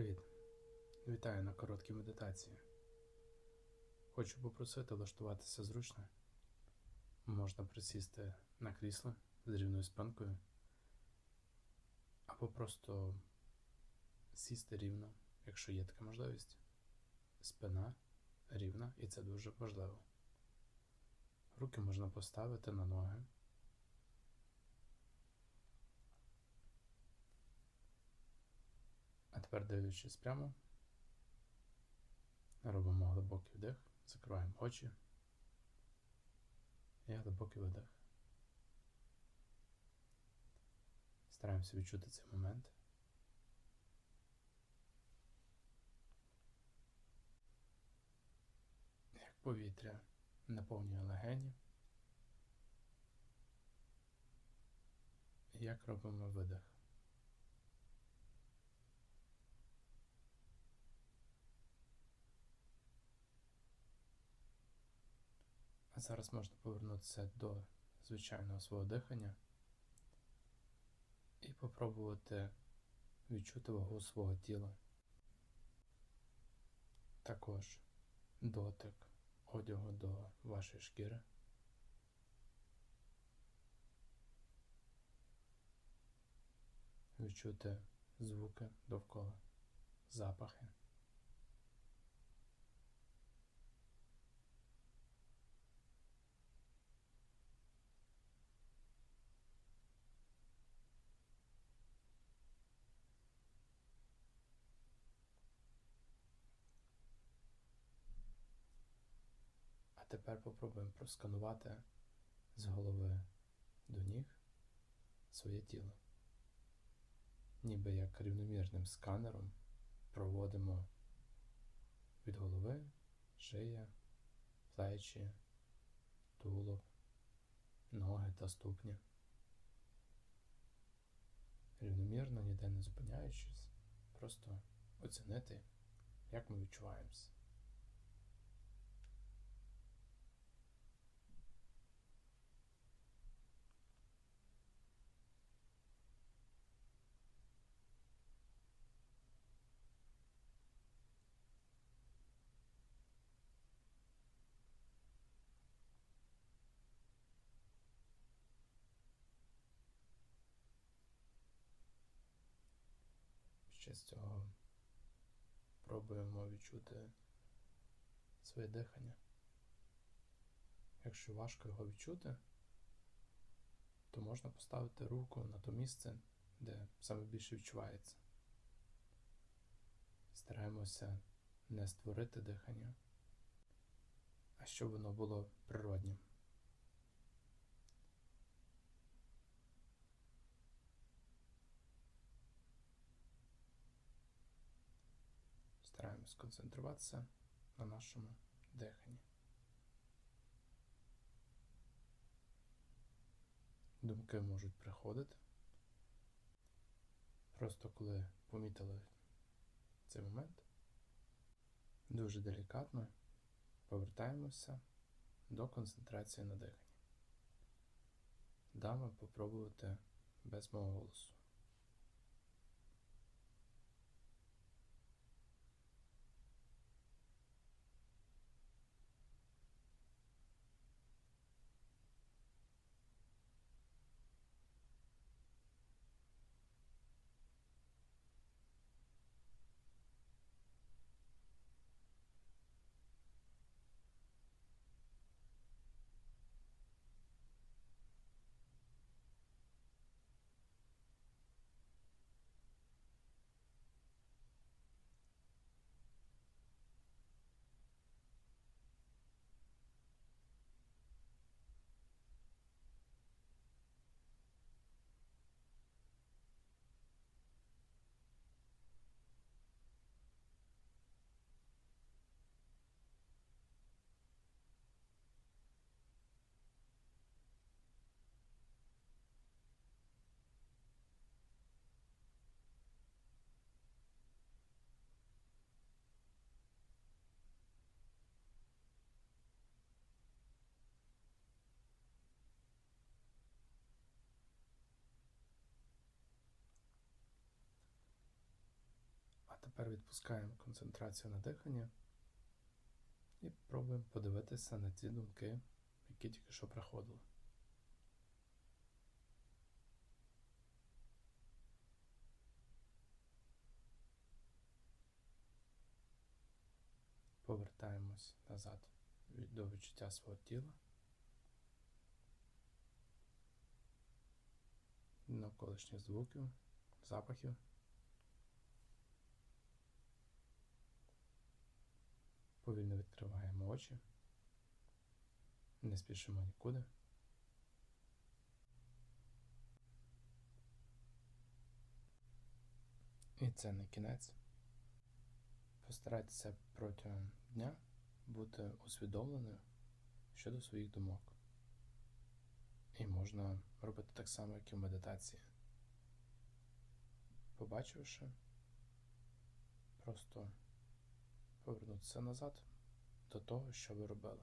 Привіт! Вітаю на короткій медитації. Хочу попросити влаштуватися зручно. Можна присісти на крісло з рівною спинкою, або просто сісти рівно, якщо є така можливість. Спина рівна, і це дуже важливо. Руки можна поставити на ноги. Тепер дивлячись прямо, робимо глибокий вдих, закриваємо очі і глибокий видих. Стараємося відчути цей момент. Як повітря наповнює легені. Як робимо видих. Зараз можна повернутися до звичайного свого дихання і попробувати відчути вагу свого тіла. Також дотик одягу до вашої шкіри. Відчути звуки довкола, запахи. А тепер попробуємо просканувати з голови до ніг своє тіло. Ніби як рівномірним сканером проводимо від голови, шия, плечі, тулуб, ноги та ступні. Рівномірно, ніде не зупиняючись, просто оцінити, як ми відчуваємося. Ще з цього пробуємо відчути своє дихання. Якщо важко його відчути, то можна поставити руку на то місце, де саме більше відчувається. Стараємося не створити дихання, а щоб воно було природнім. Сконцентруватися на нашому диханні. Думки можуть приходити. Просто коли помітили цей момент, дуже делікатно повертаємося до концентрації на диханні. Дамо попробувати без мого голосу. Тепер відпускаємо концентрацію на дихання і пробуємо подивитися на ті думки, які тільки що приходили. Повертаємось назад до відчуття свого тіла, навколишніх звуків, запахів. Повільно відкриваємо очі, не спішимо нікуди. І це не кінець. Постарайтеся протягом дня бути усвідомленою щодо своїх думок. І можна робити так само, як і в медитації. Побачивши, просто повернутися назад до того, що ви робили.